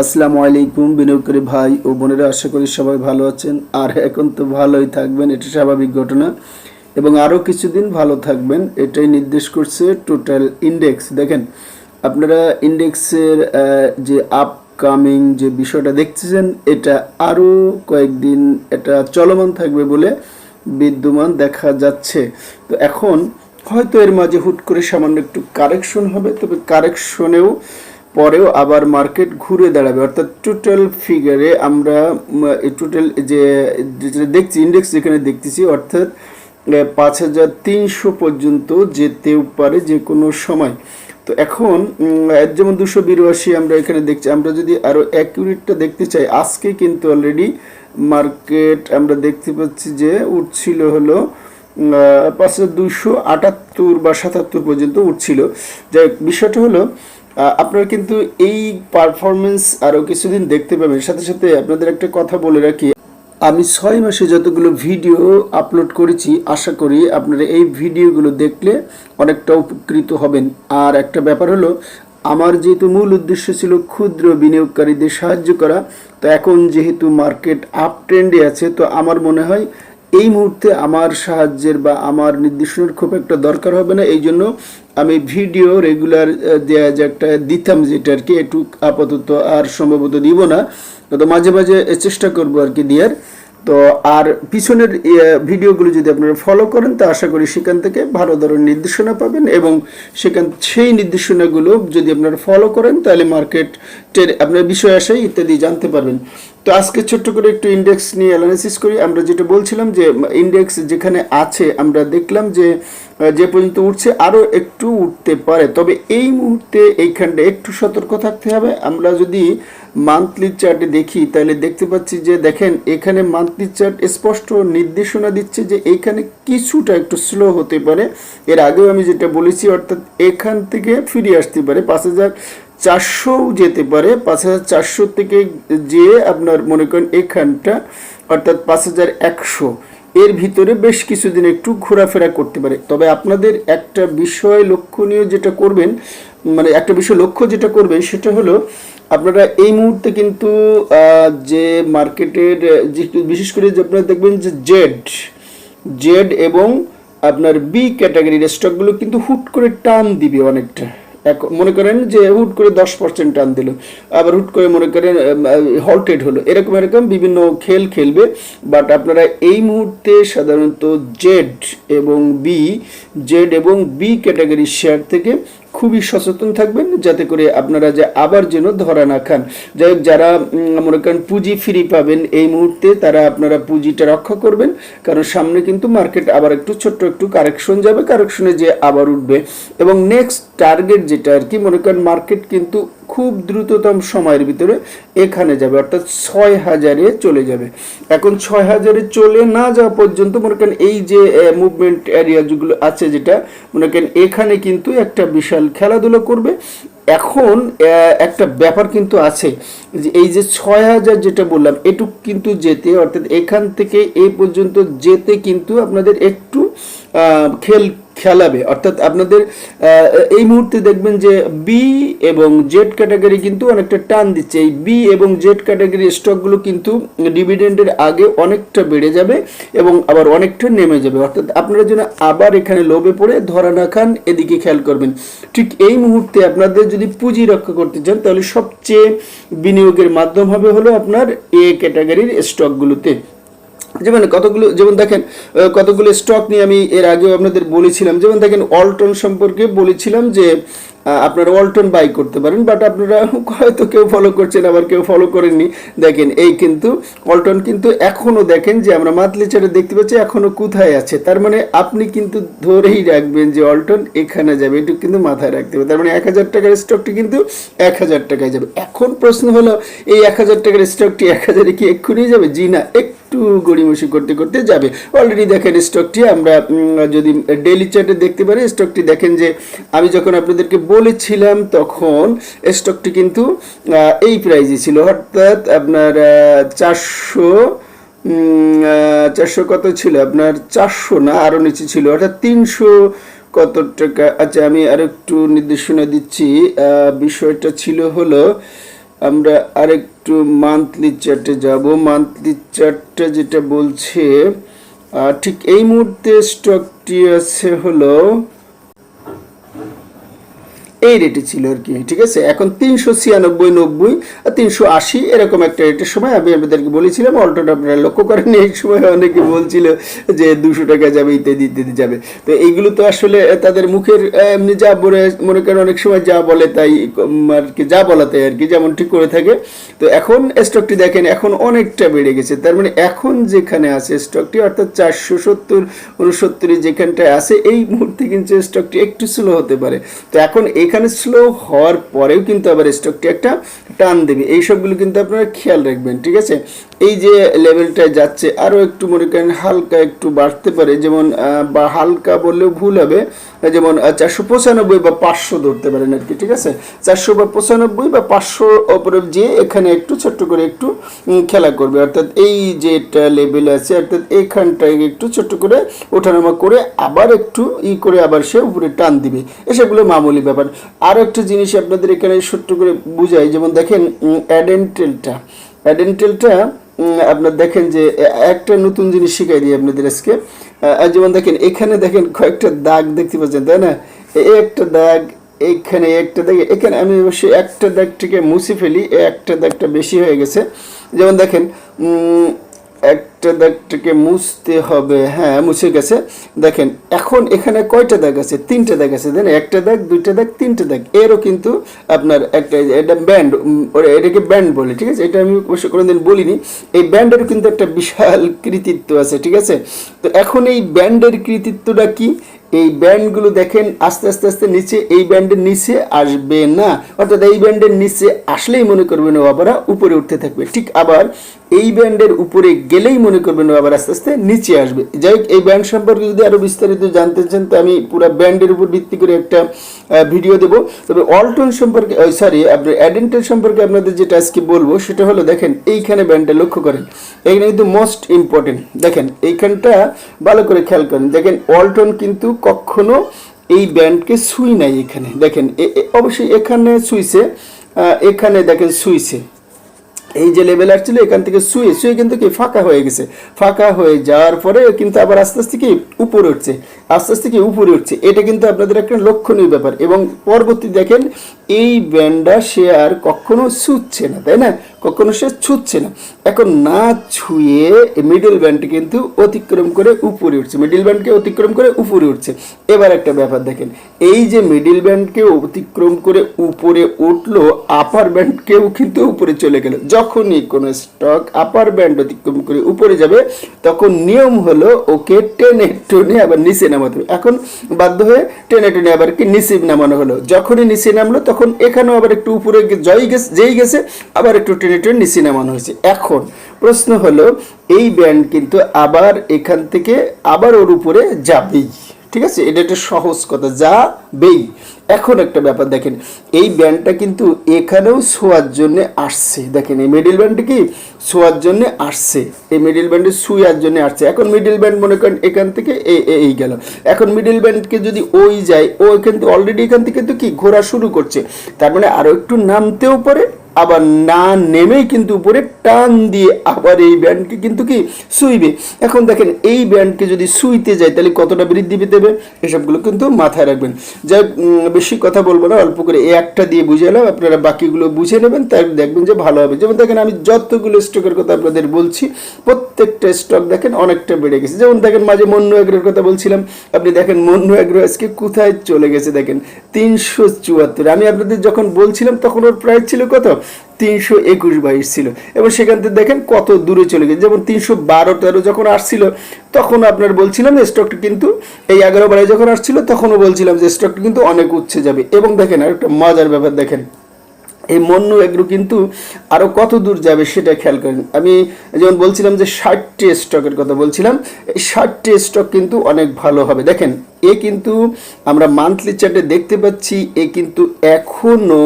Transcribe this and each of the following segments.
আসসালামু আলাইকুম বিনিয়োগকারী ভাই ও বোনেরা, আশা করি সবাই ভালো আছেন। আর এখন তো ভালোই থাকবেন, এটা স্বাভাবিক ঘটনা। এবং আরও কিছুদিন ভালো থাকবেন, এটাই নির্দেশ করছে টোটাল ইন্ডেক্স দেখেন, আপনারা ইন্ডেক্সের যে আপকামিং যে বিষয়টা দেখতেছেন, এটা আরও কয়েকদিন এটা চলমান থাকবে বলে বিদ্যমান দেখা যাচ্ছে। তো এখন হয়তো এর মাঝে হুট করে সামান্য একটু কারেকশন হবে, তবে কারেকশনেও পরেও আবার মার্কেট ঘুরে দাঁড়াবে। অর্থাৎ টোটাল ফিগারে আমরা টোটাল যে, যেটা দেখছি ইন্ডেক্স যেখানে দেখতেছি, অর্থাৎ পাঁচ হাজার তিনশো পর্যন্ত যেতেও পারে যে কোনো সময়। তো এখন যেমন দুশো বিরাশি আমরা এখানে দেখছি, আমরা যদি আরও এক ইউনিটটা দেখতে চাই, আজকে কিন্তু অলরেডি মার্কেট আমরা দেখতে পাচ্ছি যে উঠছিল হলো পাঁচ হাজার দুশো আটাত্তর বা সাতাত্তর পর্যন্ত উঠছিল। যাই বিষয়টা হলো আপনারা কিন্তু এই পারফরমেন্স আরও কিছুদিন দেখতে পাবেন। সাথে সাথে আপনাদের একটা কথা বলে রাখি, আমি ছয় মাসে যতগুলো ভিডিও আপলোড করেছি, আশা করি আপনারা এই ভিডিওগুলো দেখলে অনেকটা উপকৃত হবেন। আর একটা ব্যাপার হলো, আমার যেহেতু মূল উদ্দেশ্য ছিল ক্ষুদ্র বিনিয়োগকারীদের সাহায্য করা, তো এখন যেহেতু মার্কেট আপ ট্রেন্ডে আছে, তো আমার মনে হয় এই মুহূর্তে আমার সাহায্যের বা আমার নির্দেশনার খুব একটা দরকার হবে না। এই জন্য আমি ভিডিও রেগুলার দেওয়া যে একটা দিতাম যেটা আর কি একটু আপাতত আর সম্ভবত দিব না। তো মাঝে মাঝে চেষ্টা করব আর কি দেওয়ার তো আর পিছনের ইয়ে, ভিডিওগুলো যদি আপনারা ফলো করেন তো আশা করি সেখান থেকে ভালো ধরনের নির্দেশনা পাবেন এবং সেখান সেই নির্দেশনাগুলো যদি আপনারা ফলো করেন তাহলে মার্কেটের আপনার বিষয় আসায় ইত্যাদি জানতে পারবেন। তো আজকে ছোট্ট করে একটু ইন্ডেক্স নিয়ে অ্যানালাইসিস করি। আমরা যেটা বলছিলাম যে ইন্ডেক্স যেখানে আছে আমরা দেখলাম যে যে পর্যন্ত উঠছে আরও একটু উঠতে পারে। তবে এই মুহূর্তে এইখানটা একটু সতর্ক থাকতে হবে। আমরা যদি মান্থলি চার্টে দেখি, তাহলে দেখতে পাচ্ছি যে দেখেন, এখানে মান্থলি চার্ট স্পষ্ট নির্দেশনা দিচ্ছে যে এইখানে কিছুটা একটু স্লো হতে পারে। এর আগেও আমি যেটা বলেছি, অর্থাৎ এখান থেকে ফিরে আসতে পারে। পাঁচ হাজার চারশোও যেতে পারে। পাঁচ হাজার চারশো থেকে যে আপনার মনে করেন এখানটা, অর্থাৎ পাঁচ হাজার একশো। এর ভিতরে বেশ কিছুদিন একটু ঘোরাফেরা করতে পারে। তবে আপনাদের একটা বিষয় লক্ষণীয় যেটা করবেন মানে একটা বিষয় লক্ষ্য যেটা করবেন, সেটা হলো আপনারা এই মুহূর্তে কিন্তু যে মার্কেটের যে বিশেষ করে যে আপনারা দেখবেন যে জেড জেড এবং আপনার বি ক্যাটাগরির স্টকগুলো কিন্তু হুট করে টান দিবে অনেকটা। এক, মনে করেন যে হুট করে দশ পার্সেন্ট টান দিল, আবার হুট করে মনে করেন হল্টেড হলো। এরকম এরকম বিভিন্ন খেল খেলবে বাট আপনারা এই মুহূর্তে সাধারণত জেড এবং বি, জেড এবং বি ক্যাটাগরির শেয়ার থেকে খুবই সচেতন থাকবেন, যাতে করে আপনারা যে আবার যেন ধরা না খান। যাই হোক, যারা মনে করেন পুঁজি ফ্রি পাবেন, এই মুহূর্তে তারা আপনারা পুঁজিটা রক্ষা করবেন। কারণ সামনে কিন্তু মার্কেট আবার একটু ছোট্ট একটু কারেকশন যাবে, কারেকশনে যে আবার উঠবে। এবং নেক্সট টার্গেট যেটা আর কি, মনে করেন মার্কেট কিন্তু খুব দ্রুততম সময়ের ভিতরে এখানে যাবে, অর্থাৎ ছয় হাজারে চলে যাবে। এখন ছয় হাজারে চলে না যাওয়া পর্যন্ত মনে করেন এই যে মুভমেন্ট এরিয়া যেগুলো আছে যেটা, মনে করেন এখানে কিন্তু একটা বিশাল খেলাধুলা করবে। এখন একটা ব্যাপার কিন্তু আছে যে এই যে ছয় হাজার যেটা বললাম, এটুক কিন্তু যেতে, অর্থাৎ এখান থেকে এই পর্যন্ত যেতে কিন্তু আপনাদের একটু খেল খেলাবে। অর্থাৎ আপনাদের এই মুহূর্তে দেখবেন যে বি এবং জেড ক্যাটাগরি কিন্তু অনেকটা টান দিচ্ছে। এই বি এবং জেড ক্যাটাগরি স্টকগুলো কিন্তু ডিভিডেন্ডের আগে অনেকটা বেড়ে যাবে এবং আবার অনেকটা নেমে যাবে। অর্থাৎ আপনারা যেন আবার এখানে লোভে পড়ে ধরা না খান, এদিকে খেয়াল করবেন। ঠিক এই মুহূর্তে আপনাদের যদি পুঁজি রক্ষা করতে চান, তাহলে সবচেয়ে বিনিয়োগের মাধ্যম হবে হলো আপনার এ ক্যাটাগরির স্টকগুলোতে যেমন কতগুলো যেমন দেখেন কতগুলো স্টক নিয়ে আমি এর আগেও আপনাদের বলেছিলাম। যেমন দেখেন অল্টন সম্পর্কে বলেছিলাম যে আপনারা অল্টন বাই করতে পারেন বাট আপনারা হয়তো কেউ ফলো করছেন, আবার কেউ ফলো করেননি। দেখেন, এই কিন্তু অল্টন কিন্তু এখনও দেখেন যে, আমরা মাতলি চারে দেখতে পাচ্ছি এখনও কোথায় আছে। তার মানে আপনি কিন্তু ধরেই রাখবেন যে অল্টন এখানে যাবে, এটুকু কিন্তু মাথায় রাখতে হবে। তার মানে এক হাজার টাকার স্টকটি কিন্তু এক হাজার টাকায় যাবে। এখন প্রশ্ন হলো, এই এক হাজার টাকার স্টকটি এক হাজারে কি এক্ষুনি যাবে? জি না একটু গড়িমসি করতে করতে যাবে। অলরেডি দেখেন স্টকটি আমরা যদি ডেইলি চার্টে দেখতে পারি স্টকটি দেখেন যে, আমি যখন আপনাদেরকে বলেছিলাম তখন স্টকটি কিন্তু এই প্রাইজে ছিল। অর্থাৎ আপনার চারশো চারশো কত ছিল? আপনার চারশো না আরও নিচে ছিল। অর্থাৎ তিনশো কত টাকা? আচ্ছা আমি আর একটু নির্দেশনা দিচ্ছি। বিষয়টা ছিল হলো আমরা আরেকটু মান্থলি চার্টে যাব। মান্থলি চার্টটা যেটা বলছে ঠিক এই মুহূর্তে স্টকটি আছে হলো এই রেটে ছিল আর কি, ঠিক আছে? এখন তিনশো ছিয়ানব্বই, নব্বই তিনশো আশি, এরকম একটা রেটের সময় আমি আপনাদেরকে বলেছিলাম, অল্টোটা আপনারা লক্ষ্য করেন, এই সময় অনেকে বলছিল যে দুশো টাকা যাবে, ইত্যাদি ইত্যাদি যাবে। তো এইগুলো তো আসলে তাদের মুখের, এমনি যা বলে, মনে করেন অনেক সময় যা বলে তাই আর কি, যা বলা তাই আর কি, যেমন ঠিক করে থাকে। তো এখন স্টকটি দেখেন, এখন অনেকটা বেড়ে গেছে। তার মানে এখন যেখানে আছে স্টকটি অর্থাৎ চারশো সত্তর উনসত্তরে যেখানটায় আছে, এই মুহূর্তে কিন্তু স্টকটি একটু স্লো হতে পারে। তো এখন এখানে স্লো হওয়ার পরেও কিন্তু আবার স্টকটি একটা টান দেবে। এই সবগুলো কিন্তু আপনারা খেয়াল রাখবেন, ঠিক আছে? এই যে লেভেলটায় যাচ্ছে, আরও একটু মনে করেন হালকা একটু বাড়তে পারে, যেমন বা হালকা বললেও ভুল হবে, যেমন চারশো পঁচানব্বই বা পাঁচশো ধরতে পারেন আর কি, ঠিক আছে? চারশো বা পঁচানব্বই বা পাঁচশো ওপরে যে এখানে একটু ছোট্ট করে একটু খেলা করবে। অর্থাৎ এই যেটা লেভেল আছে, অর্থাৎ এখানটায় একটু ছোট্ট করে ওঠানামা করে আবার একটু ই করে আবার সে উপরে টান দিবে। এসবগুলো মামুলি ব্যাপার। আরও একটা জিনিস আপনাদের এখানে ছোট্ট করে বুঝাই, যেমন দেখেন অ্যাডেন্টেলটা। অ্যাডেন্টেলটা আপনার দেখেন যে একটা নতুন জিনিস শিখাই দিই আপনাদের আজকে। যেমন দেখেন, এখানে দেখেন কয়েকটা দাগ দেখতে পাচ্ছেন, তাই না? একটা দাগ, এখানে একটা দাগ, এখানে আমি অবশ্যই একটা দাগটিকে মুছে ফেলি একটা দাগটা বেশি হয়ে গেছে। যেমন দেখেন একটা দাগটাকে মুছতে হবে। হ্যাঁ মুছে গেছে। দেখেন, এখন এখানে কয়টা দাগ আছে? তিনটা দাগ আছে দেন একটা দাগ, দুইটা দাগ, তিনটা দাগ। এরও কিন্তু আপনার একটা এটা ব্যান্ড এটাকে ব্যান্ড বলে, ঠিক আছে? এটা আমি অবশ্য কোনোদিন বলিনি। এই ব্যান্ডের কিন্তু একটা বিশাল কৃতিত্ব আছে, ঠিক আছে? তো এখন এই ব্যান্ডের কৃতিত্বটা কি? এই ব্যান্ডগুলো দেখেন, আস্তে আস্তে আস্তে নিচে, এই ব্যান্ডের নিচে আসবে না। অর্থাৎ এই ব্যান্ডের নিচে আসলেই মনে করবেন ও আবার উপরে উঠতে থাকবে। ঠিক আবার এই ব্যান্ডের উপরে গেলেই মনে করবেন ও আবার আস্তে আস্তে নিচে আসবে। যাই এই ব্যান্ড সম্পর্কে যদি আরও বিস্তারিত জানতে চান, তো আমি পুরো ব্যান্ডের উপর ভিত্তি করে একটা ভিডিও দেবো। তবে অল্টন সম্পর্কে সরি আপনার অ্যাডেন্টেল সম্পর্কে আপনাদের যেটা আজকে বলব, সেটা হলো দেখেন, এইখানে ব্যান্ডটা লক্ষ্য করেন। এইখানে কিন্তু মোস্ট ইম্পর্টেন্ট দেখেন, এইখানটা ভালো করে খেয়াল করেন। দেখেন অল্টন কিন্তু কখনো এই ব্যান্ডকে সুই নাই এখানে। দেখেন অবশ্যই এখানে সুইছে এখানে দেখেন সুইছে এই যে লেভেল আসছিল, এখান থেকে শুয়ে শুয়ে কিন্তু কি ফাঁকা হয়ে গেছে। ফাঁকা হয়ে যাওয়ার পরে কিন্তু আবার আস্তে আস্তে কি উপরে উঠছে, আস্তে আস্তে কি উপরে উঠছে। এটা কিন্তু আপনাদের একটা লক্ষণীয় ব্যাপার। এবং পরবর্তী দেখেন, এই ব্যান্ডটা সে আর কখনো ছুটছে না, তাই না? কখনো সে ছুঁচ্ছে না। এখন না ছুঁয়ে মিডল ব্যান্ডটি কিন্তু অতিক্রম করে উপরে উঠছে। মিডল ব্যান্ডকে অতিক্রম করে উপরে উঠছে। এবার একটা ব্যাপার দেখেন, এই যে মিডল ব্যান্ডকে অতিক্রম করে উপরে উঠল আপার ব্যান্ডকেও কিন্তু উপরে চলে গেল। যখনই কোনো স্টক আপার ব্যান্ড অতিক্রম করে উপরে যাবে, তখন নিয়ম হলো ওকে টেনে টেনে আবার নিচে নামাতে এখন বাধ্য হয়ে টেনে টেনে আবার কি নিচে নামানো হলো। যখনই নিচে নামলো, তখন এখানেও আবার একটু উপরে জয় গেছে যেই গেছে, আবার একটু টেনে টেনে নিচে নামানো হয়েছে। এখন প্রশ্ন হলো, এই ব্যান্ড কিন্তু আবার এখান থেকে আবার ওর উপরে যাবেই। ঠিক আছে? এটা একটা সহজ কথা, যাবেই। এখন একটা ব্যাপার দেখেন, এই ব্যান্ডটা কিন্তু এখানেও শোয়ার জন্য আসছে। দেখেন, এই মিডিল ব্যান্ডটা কি? শোয়ার জন্য আসছে। এই মিডিল ব্যান্ডে শুয়ার জন্য আসছে। এখন মিডিল ব্যান্ড মনে করেন এখান থেকে এই গেল। এখন মিডিল ব্যান্ডকে যদি ওই যায়, ও থেকে অলরেডি এখান থেকে তো কি, ঘোরা শুরু করছে। তার মানে আরও একটু নামতেও পারে আবার না নেমেই কিন্তু উপরে টান দিয়ে আবার এই ব্যান্ডকে কিন্তু কি শুইবে। এখন দেখেন, এই ব্যান্ডকে যদি শুইতে যায় তাহলে কতটা বৃদ্ধি পেতে হবে? এসবগুলো কিন্তু মাথায় রাখবেন। যাই বেশি কথা বলব না, অল্প করে এই একটা দিয়ে বুঝে এলাম, আপনারা বাকিগুলো বুঝে নেবেন তাই দেখবেন যে ভালো হবে। যেমন দেখেন, আমি যতগুলো স্টকের কথা আপনাদের বলছি, প্রত্যেকটা স্টক দেখেন অনেকটা বেড়ে গেছে। যেমন দেখেন, মাঝে মন্য এগ্রোর কথা বলছিলাম, আপনি দেখেন মন্য এগ্রো আজকে কোথায় চলে গেছে দেখেন, তিনশো চুয়াত্তর। আমি আপনাদের যখন বলছিলাম, তখন ওর প্রাইস ছিল কত? তিনশো একুশ বাইশ ছিল। এবং সেখান থেকে দেখেন কত দূরে চলে গেছে। যেমন তিনশো বারো তেরো যখন আসছিল, তখন আপনার বলছিলাম যে স্টকটা কিন্তু এই এগারো বারে যখন আসছিল, তখনও বলছিলাম যে স্টকটা কিন্তু অনেক উচ্ছে যাবে। এবং দেখেন আর একটা মজার ব্যাপার দেখেন, এই মন্নু এগ্রো কিন্তু আরও কত দূর যাবে সেটা খেয়াল করেন। আমি যেমন বলছিলাম যে ষাটটি স্টকের কথা বলছিলাম, এই ষাটটি স্টক কিন্তু অনেক ভালো হবে। দেখেন এ কিন্তু আমরা মান্থলি চার্টে দেখতে পাচ্ছি, এ কিন্তু এখনও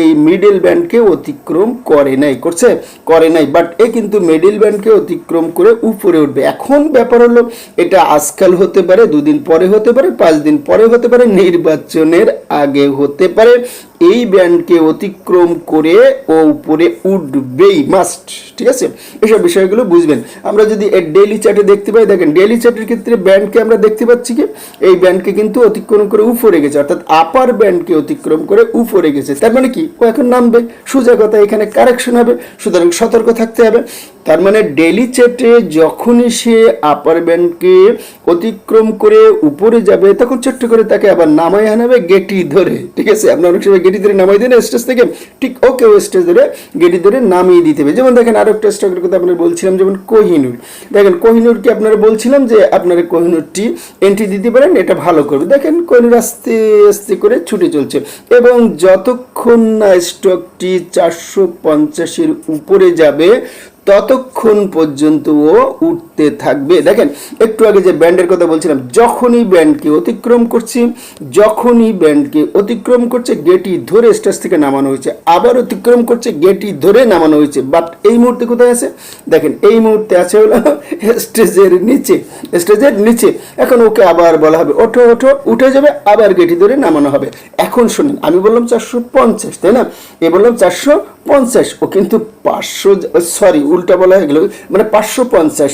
এই মিডল ব্যান্ডকে অতিক্রম করে নাই, করছে? করে নাই বাট এ কিন্তু মিডল ব্যান্ডকে অতিক্রম করে উপরে উঠবে। এখন ব্যাপার হলো, এটা আজকাল হতে পারে, দুদিন পরে হতে পারে, পাঁচ দিন পরে হতে পারে, নির্বাচনের আগে হতে পারে। এই ব্যান্ডকে অতিক্রম করে ও উপরে উঠবেই মাস্ট ঠিক আছে? এসব বিষয়গুলো বুঝবেন। আমরা যদি ডেইলি চার্টে দেখতে পাই, দেখেন ডেইলি চার্টের ক্ষেত্রে ব্যান্ডকে আমরা দেখতে পাচ্ছি কি? এই ব্যান্ডকে কিন্তু অতিক্রম করে উপরে গেছে, অর্থাৎ আপার ব্যান্ডকে অতিক্রম করে উপরে গেছে। তার মানে কি? ও এখন নামবে, সোজা কথা, এখানে কারেকশন হবে, সুতরাং সতর্ক থাকতে হবে। তার মানে ডেলি চার্টে যখনই সে আপার ব্যান্ডকে অতিক্রম করে উপরে যাবে, তখন ছোট্ট করে তাকে আবার নামাই আনাবে গেটি ধরে, ঠিক আছে? আপনার অনেক সময় গেটি ধরে নামাই দেন স্টেজ থেকে ঠিক ওকে ও স্টেজ ধরে গেটি ধরে নামিয়ে দিতে হবে। যেমন দেখেন আরও একটা স্টকের কথা আপনার বলছিলাম, যেমন কোহিনুর। দেখেন, কোহিনুরকে আপনারা বলছিলাম যে আপনারা কোহিনুরটি এন্ট্রি দিতে পারেন, এটা ভালো করবে। দেখেন, কোহিনুর আস্তে আস্তে করে ছুটে চলছে এবং যতক্ষণ না স্টকটি চারশো পঞ্চাশের উপরে যাবে ততক্ষণ পর্যন্ত ও উঠতে থাকবে। দেখেন, একটু আগে যে ব্যান্ডের কথা বলছিলাম, যখনই ব্যান্ডকে অতিক্রম করছি, যখনই ব্যান্ডকে অতিক্রম করছে, গেটি ধরে স্টেজ থেকে নামানো হয়েছে। আবার অতিক্রম করছে, গেটি ধরে নামানো হয়েছে। বাট এই মুহূর্তে কোথায় আছে? দেখেন, এই মুহূর্তে আছে হলো স্টেজের নিচে স্টেজের নিচে। এখন ওকে আবার বলা হবে, ওঠো ওঠো, উঠে যাবে, আবার গেটি ধরে নামানো হবে। এখন শুনুন, আমি বললাম চারশো পঞ্চাশ, তাই না? এ বললাম চারশো পঞ্চাশ। ও কিন্তু পাঁচশো সরি উল্টা বলা হয়ে গেল। মানে পাঁচশো পঞ্চাশ।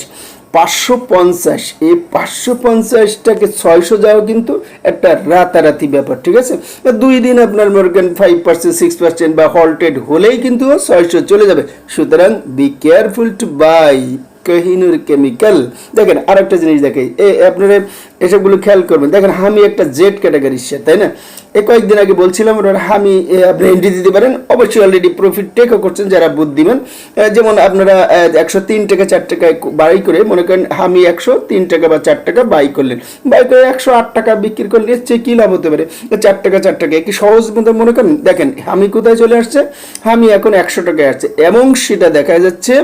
পাঁচশো পঞ্চাশ। এই পাঁচশো পঞ্চাশটাকে ছয়শো যাওয়া কিন্তু একটা রাতারাতি ব্যাপার, ঠিক আছে? দুই দিন আপনার করেন ফাইভ পার্সেন্ট সিক্স পার্সেন্ট বা হল্টেড হলেই কিন্তু ছয়শো চলে যাবে। সুতরাং be careful to buy Kohinoor chemical দেখেন আরেকটা জিনিস দেখে এ, আপনারা এসবগুলো খেয়াল করবেন। দেখেন হামি একটা জেড ক্যাটাগরির শেয়ার তাই না? এ কয়েকদিন আগে বলছিলাম ওরা হামি আপনি এন্ট্রি দিতে পারেন। অবশ্যই অলরেডি প্রফিট টেকও করছেন যারা বুদ্ধিমান যেমন আপনারা একশো তিন টাকা, চার টাকায় বাই করে, মনে করেন হামি একশো তিন টাকা বা চার টাকা বাই করলেন। বাই করে একশো আট টাকা বিক্রি করলে এর চেয়ে কী লাভ হতে পারে? চার টাকা চার টাকা কি সহজ মতো মনে করেন? দেখেন, হামি কোথায় চলে আসছে? হামি এখন একশো টাকায় আসছে। এবং সেটা দেখা যাচ্ছে,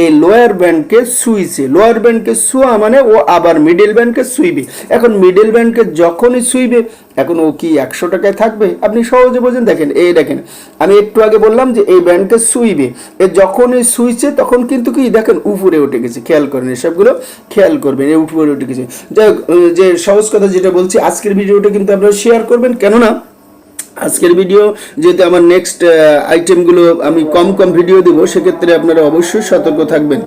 এই লোয়ার ব্যান্ডকে সুইছে লোয়ার ব্যান্ডকে সুয়া মানে ও আবার মিডিল ব্যান্ডকে সুইবে এখন মিডল ব্যান্ডকে যখনই সুইবে এখন ও কি একশো টাকায় থাকবে? আপনি সহজে বোঝেন, দেখেন, এই দেখেন, আমি একটু আগে বললাম যে এই ব্যান্ডকে সুইবে এ যখনই সুইছে তখন কিন্তু কি, দেখেন, উপরে উঠে গেছে, খেয়াল করেন, এসবগুলো খেয়াল করবেন এই উপরে উঠে গেছে। যাই যে সহজ কথা যেটা বলছি, আজকের ভিডিওটা কিন্তু আপনারা শেয়ার করবেন, কেননা আজকের ভিডিও যেহেতু আমার নেক্সট আইটেমগুলো আমি কম কম ভিডিও দেবো, সেক্ষেত্রে আপনারা অবশ্যই সতর্ক থাকবেন।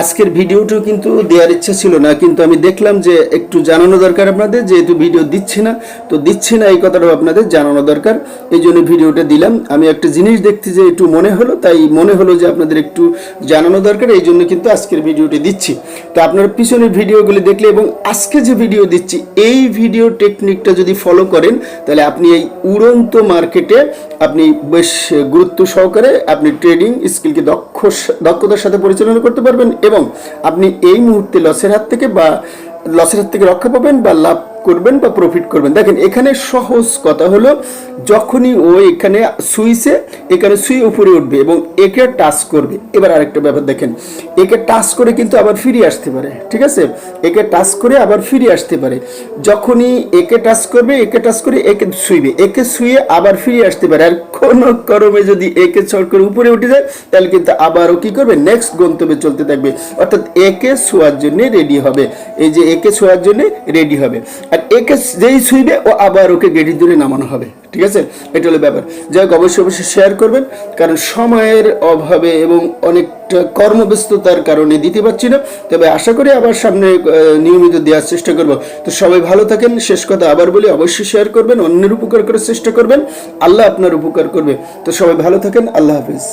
আজকের ভিডিওটাও কিন্তু দেওয়ার ইচ্ছা ছিল না, কিন্তু আমি দেখলাম যে একটু জানানো দরকার আপনাদের, যেহেতু ভিডিও দিচ্ছি না, তো দিচ্ছি না, এই কথাটাও আপনাদের জানানো দরকার, এই জন্য ভিডিওটা দিলাম। আমি একটা জিনিস দেখতে যে একটু মনে হলো, তাই মনে হলো যে আপনাদের একটু জানানো দরকার, এই জন্য কিন্তু আজকের ভিডিওটি দিচ্ছি। তো আপনারা পিছনের ভিডিওগুলি দেখলে এবং আজকে যে ভিডিও দিচ্ছি, এই ভিডিও টেকনিকটা যদি ফলো করেন, তাহলে আপনি এই উড়ন্ত মার্কেটে আপনি বেশ গুরুত্ব সহকারে আপনি ট্রেডিং স্কিলকে দক্ষ, দক্ষতার সাথে পরিচালনা করতে পারবেন এবং আপনি এই মুহূর্তে লসের হাত থেকে বা লসের হাত থেকে রক্ষা পাবেন বা লাভ করবেন বা প্রফিট করবেন। দেখেন, এখানে সহজ কথা হলো, যখনই ও এখানে সুইসে এখানে সুই উপরে উঠবে এবং একে টাচ করবে। এবার আরেকটা ব্যাপার দেখেন, একে টাচ করে কিন্তু আবার ফিরে আসতে পারে, ঠিক আছে? একে টাচ করে আবার ফিরে আসতে পারে। যখনই একে টাচ করবে, একে টাচ করে একে শুইবে, একে শুয়ে আবার ফিরে আসতে পারে। আর কোনো করমে যদি একে ছড় করে উপরে উঠে যায়, তাহলে কিন্তু আবারও কি করবে? নেক্সট গন্তব্যে চলতে থাকবে। অর্থাৎ একে শোয়ার জন্য রেডি হবে। এই যে একে শোয়ার জন্য রেডি হবে। আর একে যেই শুইবে ও আবার ওকে গেটি ধরে নামানো হবে। ঠিক আছে? এটা হলো ব্যাপার। যাই হোক, অবশ্যই অবশ্যই শেয়ার করবেন, কারণ সময়ের অভাবে এবং অনেকটা কর্মব্যস্ততার কারণে দিতে পারছি না। তবে আশা করি আবার সামনে নিয়মিত দেওয়ার চেষ্টা করব। তো সবাই ভালো থাকেন, শেষ কথা আবার বলি, অবশ্যই শেয়ার করবেন, অন্যের উপকার করার চেষ্টা করবেন। আল্লাহ আপনার উপকার করবে। তো সবাই ভালো থাকেন, আল্লাহ হাফিজ।